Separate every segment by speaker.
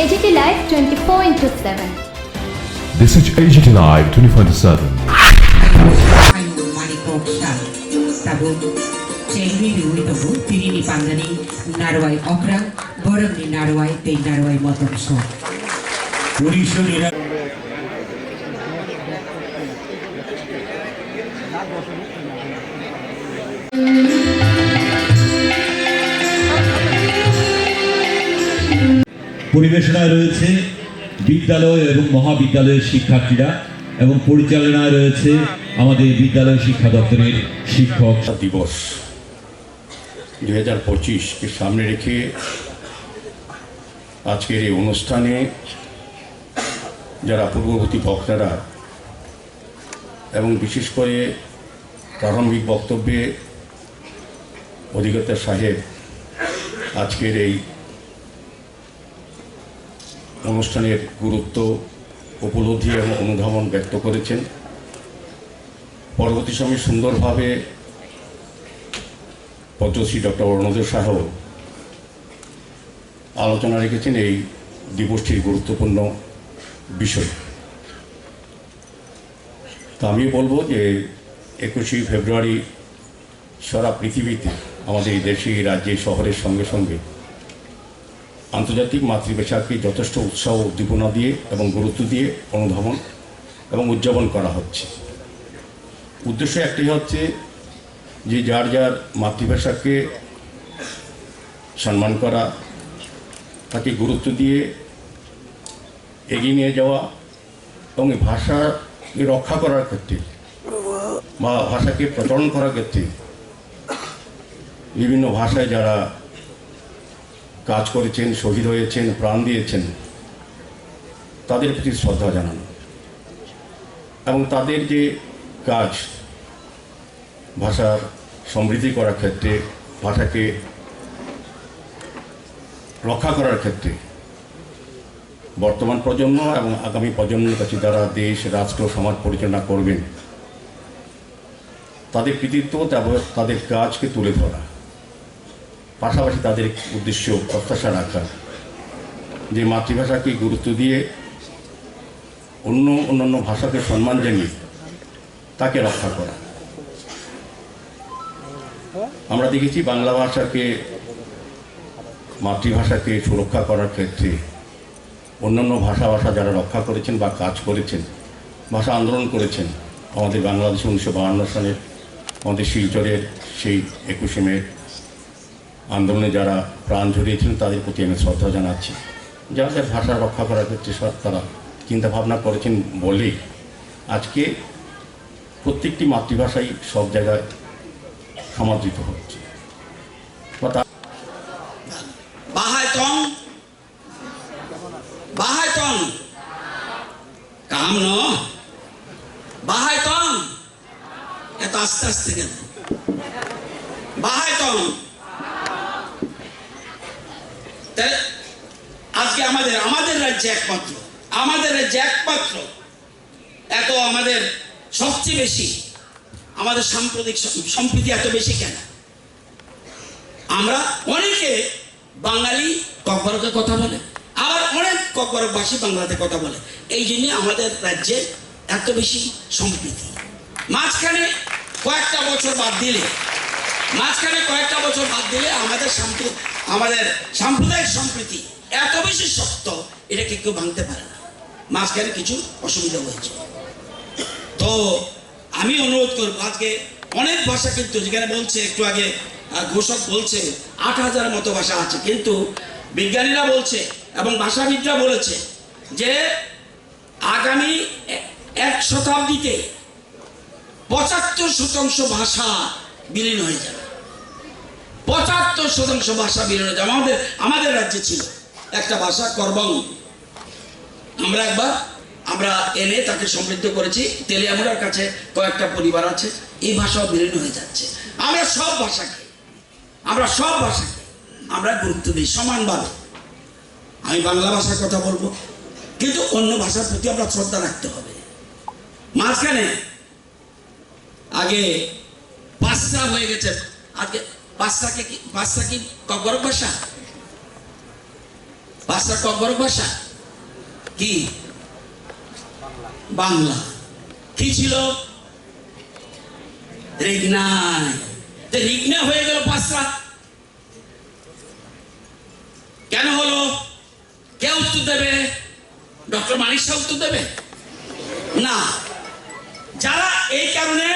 Speaker 1: AGT Live 24 into 7.
Speaker 2: This is AGT Live
Speaker 3: 24 into 7. ચેંગની વિવિધભૂ તિરીની પાંદની નારવાઈ ઓકરા ગોરમની નારવાઈ તે નારવાઈ મતમ
Speaker 4: છો ઓડિશાની পরিবেশনায় রয়েছে বিদ্যালয় এবং মহাবিদ্যালয়ের শিক্ষার্থীরা এবং পরিচালনায় রয়েছে আমাদের বিদ্যালয় শিক্ষা দপ্তরের শিক্ষক।
Speaker 5: দিবস দুই হাজার পঁচিশকে সামনে রেখে আজকের এই অনুষ্ঠানে যারা পূর্ববর্তী বক্তারা এবং বিশেষ করে প্রারম্ভিক বক্তব্যে অধিকর্তা সাহেব আজকের এই অনুষ্ঠানের গুরুত্ব, উপলব্ধি এবং অনুধাবন ব্যক্ত করেছেন। পরবর্তী সময়ে সুন্দরভাবে পদ্মশ্রী ডক্টর অরুণোদয় সাহ আলোচনা রেখেছেন এই দিবসটির গুরুত্বপূর্ণ বিষয়। তা আমি বলব যে একুশে ফেব্রুয়ারি সারা পৃথিবীতে, আমাদের এই দেশে রাজ্যে, শহরের সঙ্গে সঙ্গে আন্তর্জাতিক মাতৃভাষাকে যথেষ্ট উৎসাহ উদ্দীপনা দিয়ে এবং গুরুত্ব দিয়ে অনুধাবন এবং উদযাপন করা হচ্ছে। উদ্দেশ্য একটি হচ্ছে যে যার যার মাতৃভাষাকে সম্মান করা, তাকে গুরুত্ব দিয়ে এগিয়ে নিয়ে যাওয়া এবং ভাষাকে রক্ষা করার ক্ষেত্রে বা ভাষাকে প্রচলন করার ক্ষেত্রে বিভিন্ন ভাষায় যারা কাজ করেছেন, শহীদ হয়েছেন, প্রাণ দিয়েছেন, তাদের প্রতি শ্রদ্ধা জানানো। এবং তাদের যে কাজ ভাষার সমৃদ্ধি করার ক্ষেত্রে, ভাষাকে রক্ষা করার ক্ষেত্রে, বর্তমান প্রজন্ম এবং আগামী প্রজন্মের কাছে যারা দেশ, রাষ্ট্র, সমাজ পরিচালনা করবেন, তাদের কৃতিত্ব, তাদের কাজকে তুলে ধরা। পাশাপাশি তাদের উদ্দেশ্য প্রত্যাশা রাখা। যে মাতৃভাষাকে গুরুত্ব দিয়ে অন্য অন্যান্য ভাষাকে সম্মান জানিয়ে তাকে রক্ষা করা। আমরা দেখেছি বাংলা ভাষাকে, মাতৃভাষাকে সুরক্ষা করার ক্ষেত্রে অন্যান্য ভাষা ভাষা যারা রক্ষা করেছেন বা কাজ করেছেন, ভাষা আন্দোলন করেছেন, আমাদের বাংলাদেশে উনিশশো বাহান্ন সালের আমাদের শিলচরের সেই একুশে মে আন্দোলনে যারা প্রাণ ঝরিয়েছিলেন তাদের প্রতি আমি শ্রদ্ধা জানাচ্ছি। যাদের ভাষা রক্ষা করার ক্ষেত্রে সব তারা চিন্তা ভাবনা করেছেন বলেই আজকে প্রত্যেকটি মাতৃভাষাই সব জায়গায় সমাদৃত হচ্ছে।
Speaker 6: আস্তে আস্তে তাই আজকে আমাদের আমাদের রাজ্যে একমাত্র আমাদের রাজ্যে একমাত্র এত আমাদের সবচেয়ে বেশি, আমাদের সাম্প্রতিক সম্প্রীতি এত বেশি কেন? আমরা অনেকে বাঙালি ককবরকে কথা বলে, আবার অনেক ককবরকবাসী বাংলাতে কথা বলে। এই জন্য আমাদের রাজ্যে এত বেশি সম্প্রীতি। মাঝখানে কয়েকটা বছর বাদ দিলে, মাঝখানে কয়েকটা বছর বাদ দিলে আমাদের আমাদের সাম্প্রদায়িক সম্প্রীতি এত বেশি শক্ত এটাকে কেউ ভাঙতে পারে না। মাঝখানে কিছু অসুবিধা হয়েছে। তো আমি অনুরোধ করব, আজকে অনেক ভাষা কিন্তু যেখানে বলছে, একটু আগে ঘোষক বলছে, আট হাজার মতো ভাষা আছে। কিন্তু বিজ্ঞানীরা বলছে এবং ভাষাবিদরা বলেছে যে আগামী এক শতাব্দীতে পঁচাত্তর শতাংশ ভাষা বিলীন হয়ে যাবে। পঁচাত্তর শতাংশ ভাষা বিলীন হয়ে যাবে। আমাদের আমাদের রাজ্যে ছিল। একটা ভাষা করবং। আমরা একবার, আমরা এনে তাকে সমৃদ্ধ করেছি। তেলিয়ামুড়ার কাছে কয়েকটা পরিবার আছে, এই ভাষাও বিলীন হয়ে যাচ্ছে। আমরা সব ভাষাকে, আমরা সব ভাষাকে, আমরা গুরুত্ব দিই সমানভাবে। আমি বাংলা ভাষার কথা বলব, কিন্তু অন্য ভাষার প্রতি আমরা শ্রদ্ধা রাখতে হবে। মাঝখানে, আগে পাঁচটা হয়ে গেছে আজকে পাঁচটাকে কি পাঁচটা কি কবর ভাষা? ভাষা কব্বর ভাষা? কি? বাংলা। কি ছিল? রেগনায় যে রিগনা হয়ে গেল পাঁচরা কেন হলো? কে উত্তর দেবে? ডক্টর মানিক শাহ উত্তর দেবে? না। যারা এই কারণে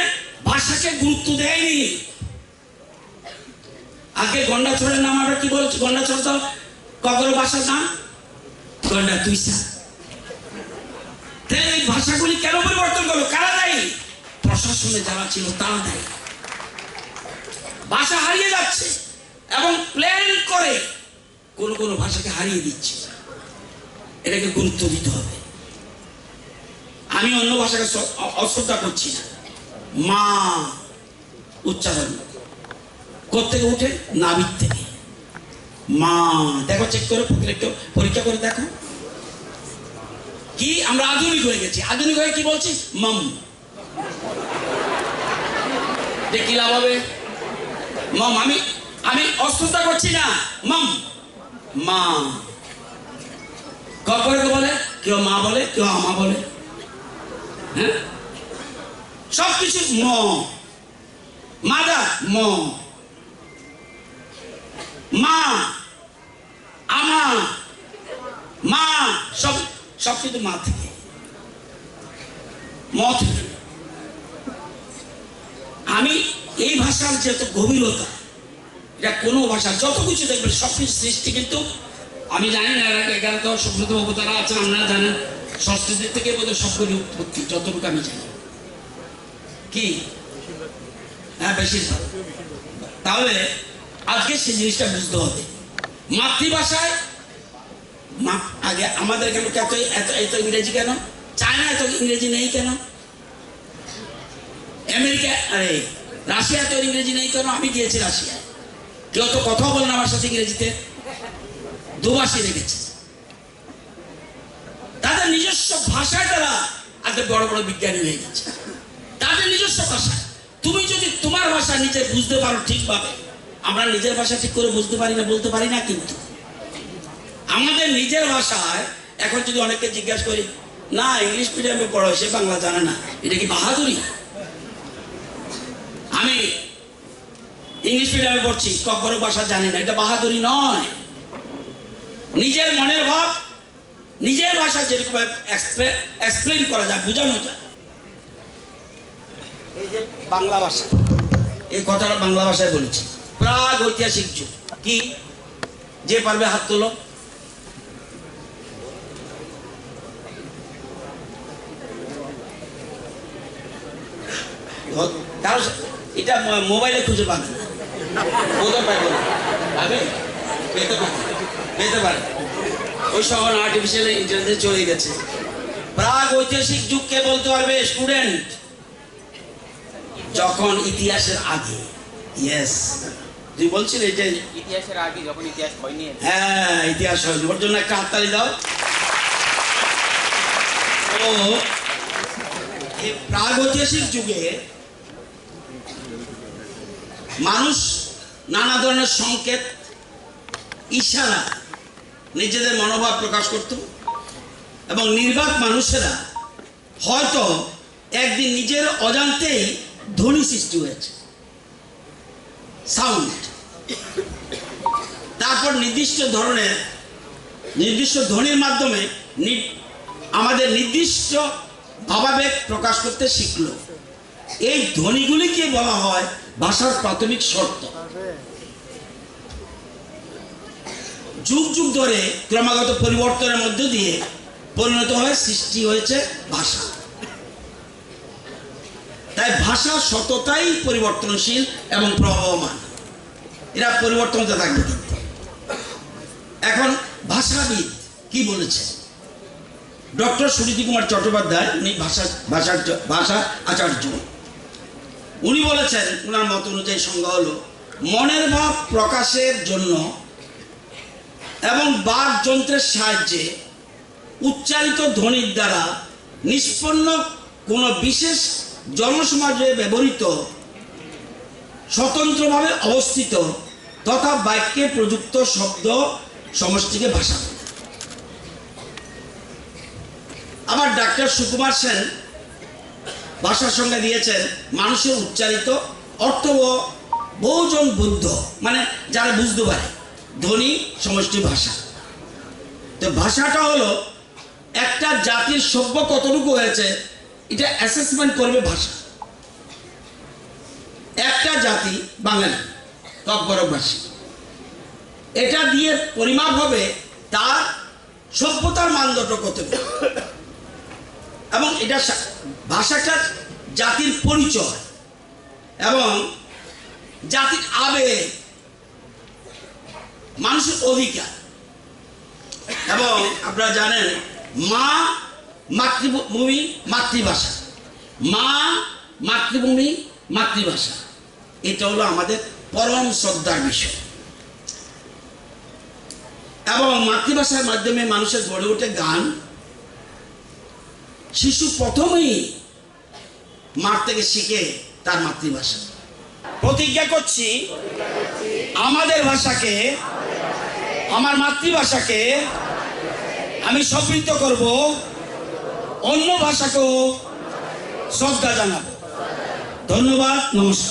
Speaker 6: ভাষাকে গুরুত্ব দেয়নি। আগে গন্ডাছড়ের নাম আমরা কি বলছি? গন্ডাছড় তো কখনো নাম? গন্ডা তুইসা তাহলে এই ভাষাগুলি কেন পরিবর্তন করল? কারা দেয় প্রশাসনে যারা ছিল, তারা দেয় ভাষা হারিয়ে যাচ্ছে এবং প্ল্যান করে কোন কোন ভাষাকে হারিয়ে দিচ্ছে। এটাকে গুরুত্ব দিতে হবে। আমি অন্য ভাষাকে অশ্রদ্ধা করছি না। মা, উচ্চারণ। কোথেকে উঠে? নাবিক থেকে। মা, দেখো চেক করে, পরীক্ষা পরীক্ষা করে দেখো। কি? আমরা আধুনিক হয়ে গেছি। আধুনিক হয়ে কি বলছি? মাম। কি লাভ হবে? মাম, আমি আমি অশ্রদ্ধা করছি না। মাম। মা। কপরে বলে? কেউ মা বলে, কেউ আমা বলে। হ্যাঁ? সবকিছু ম। মাদা ম। মা, আমা, মা, সব সব কিন্তু মা থেকে। ম থেকে। আমি এই ভাষার যেহেতু গভীরতা, এটা কোনো ভাষা, যত কিছু দেখবেন সব কিছু সৃষ্টি কিন্তু, আমি জানি না এখানে তো সুব্রত বাবু তারা আছেন আপনারা জানেন সংস্কৃতি থেকে বোধহয় সবগুলি উৎপত্তি, যতটুকু আমি জানি। কি? হ্যাঁ বেশিরভাগ। তাহলে আজকে সেই জিনিসটা বুঝতে হবে। মাতৃভাষায় আগে আমাদের কেন এত এত এত ইংরেজি কেন? চায়না এত ইংরেজি নেই কেন? আমেরিকা, আরে, রাশিয়া তো ইংরেজি নেই কেন? আমি গিয়েছি রাশিয়ায়। কেউ তো কথা বলে না আমার সাথে ইংরেজিতে। দুভাষী রেখেছে। তাদের নিজস্ব ভাষায় তারা আজকে বড় বড় বিজ্ঞানী হয়ে গেছে। তাদের নিজস্ব ভাষা তুমি যদি তোমার ভাষা নিজে বুঝতে পারো ঠিকভাবে আমরা নিজের ভাষা ঠিক করে বুঝতে পারি না বলতে পারি না কিন্তু। আমাদের নিজের ভাষায় এখন যদি অনেককে জিজ্ঞাসা করি না ইংলিশ মিডিয়ামে পড়ো সে বাংলা জানে না। এটা কি বাহাদুরি? আমি ইংলিশ মিডিয়ামে পড়ছি কখনো ভাষা জানি না। এটা বাহাদুরি নয়। নিজের মনের ভাব নিজের ভাষা যেরকম এক্সপ্লেন করা যায় বোঝানো যায়। এই যে বাংলা ভাষা। এই কথাটা বাংলা ভাষায় বলেছি। প্রাগ ঐতিহাসিক যুগ। কি? যে পারবে হাত তোলো। এটা মোবাইলে খুঁজে পাবে আর্টিফিশিয়াল চলে গেছে। প্রাগ ঐতিহাসিক বলতে পারবে? স্টুডেন্ট যখন ইতিহাসের আগে। তুই বলছিলে যে
Speaker 7: ইতিহাসের আগে যখন ইতিহাস হয়নি।
Speaker 6: হ্যাঁ ইতিহাস হয়নি ওর জন্য একটা হাততালি দাও। এই প্রাগৈতিহাসিক যুগে মানুষ নানা ধরনের সংকেত ইশারা নিজেদের মনোভাব প্রকাশ করত এবং নির্বাক মানুষেরা হয়তো একদিন নিজের অজান্তেই ধ্বনি সৃষ্টি হয়েছে। সাউন্ড তারপর নির্দিষ্ট ধরনের, নির্দিষ্ট ধ্বনির মাধ্যমে আমাদের নির্দিষ্ট ভাবাবেগ প্রকাশ করতে শিখল। এই ধ্বনিগুলিকে বলা হয় ভাষার প্রাথমিক শর্ত। যুগ যুগ ধরে ক্রমাগত পরিবর্তনের মধ্য দিয়ে পরিণত হয়ে সৃষ্টি হয়েছে ভাষা। তাই ভাষা সততাই পরিবর্তনশীল এবং প্রবহমান। এরা পরিবর্তন হতে থাকবে এখন ভাষাবিদ কি বলেছে? ডক্টর সুনীতি কুমার চট্টোপাধ্যায়, উনি ভাষা, ভাষার ভাষা আচার্য। উনি বলেছেন ওনার মত অনুযায়ী সংজ্ঞা হলো, মনের ভাব প্রকাশের জন্য এবং বাক যন্ত্রের সাহায্যে উচ্চারিত ধ্বনির দ্বারা নিষ্পন্ন কোনো বিশেষ জনসমাজে ব্যবহৃত, স্বতন্ত্রভাবে অবস্থিত তথা বাক্যে প্রযুক্ত শব্দ সমষ্টিকে ভাষা আবার ডাক্তার সুকুমার সেন ভাষার সঙ্গে দিয়েছেন মানুষের উচ্চারিত অর্থ বহুজন বুদ্ধ মানে যারা বুঝতে পারে, ধ্বনি সমষ্টি ভাষা। তো ভাষাটা হলো একটা জাতির সভ্য কতটুকু হয়েছে এটা অ্যাসেসমেন্ট করবে ভাষা। একটা জাতি বাঙালি ককবরকবাসী এটা দিয়ে পরিমাপ হবে তার সভ্যতার মানদণ্ড কত এবং এটা ভাষাটা জাতির পরিচয় এবং জাতির আবেগ, মানুষের অধিকার। এবং আপনারা জানেন মা মাতৃভূমি, মাতৃভাষা। মা, মাতৃভূমি, মাতৃভাষা। এটা হলো আমাদের পরম শ্রদ্ধার বিষয়। এবং মাতৃভাষার মাধ্যমে মানুষের গড়ে ওঠে গান। শিশু প্রথমেই মার থেকে শিখে তার মাতৃভাষা। প্রতিজ্ঞা করছি, আমাদের ভাষাকে, আমার মাতৃভাষাকে আমি সমৃদ্ধ করব। অন্য ভাষাকেও শ্রদ্ধা জানাব। ধন্যবাদ নমস্কার।